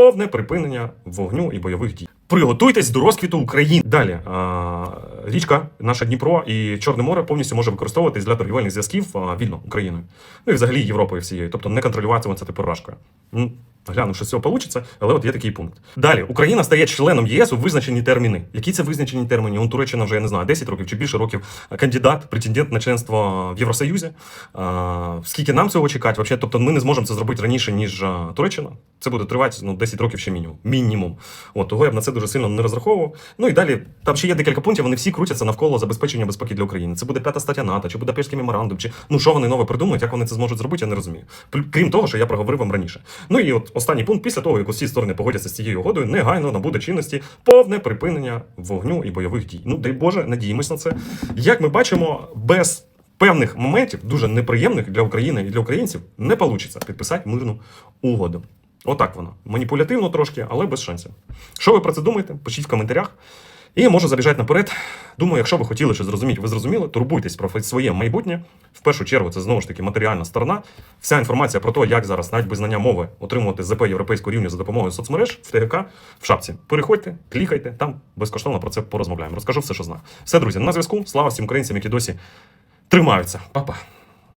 повне припинення вогню і бойових дій. Приготуйтесь до розквіту України. Далі річка, наша Дніпро і Чорне море повністю може використовуватись для торгівельних зв'язків вільно Україною. Ну і взагалі Європою всією, тобто не контролюватиметься тепер рашкою. Ну, Гляну, що з цього вийде, але от є такий пункт. Далі Україна стає членом ЄС у визначені терміни. Які це визначені терміни? Он Туреччина вже я не знаю, 10 років чи більше років кандидат, претендент на членство в Євросоюзі. А, скільки нам цього чекати? Вообще, тобто ми не зможемо це зробити раніше, ніж Туреччина. Це буде тривати ну, 10 років ще мінімум. Мінімум. От того я б на це дуже сильно не розраховував. Ну і далі там ще є декілька пунктів. Вони всі крутяться навколо забезпечення безпеки для України. Це буде п'ята стаття НАТО, чи Будапештський меморандум, чи ну що вони нове придумають, як вони це зможуть зробити, я не розумію. Крім того, що я проговорив вам раніше. Ну і от останній пункт, після того, як усі сторони погодяться з цією угодою, негайно набуде чинності повне припинення вогню і бойових дій. Ну дай Боже, надіємось на це. Як ми бачимо, без певних моментів, дуже неприємних для України і для українців, не вийде підписати мирну угоду. Отак воно. Маніпулятивно трошки, але без шансів. Що ви про це думаєте? Пишіть в коментарях. І можу забіжати наперед. Думаю, якщо ви хотіли щось зрозуміти, ви зрозуміли, турбуйтесь про своє майбутнє. В першу чергу, це знову ж таки матеріальна сторона. Вся інформація про те, як зараз навіть без знання мови отримувати ЗП європейського рівня за допомогою соцмереж в ТГК в шапці. Переходьте, клікайте, там безкоштовно про це порозмовляємо. Розкажу все, що знаю. Все, друзі, на зв'язку. Слава всім українцям, які досі тримаються. Па-па.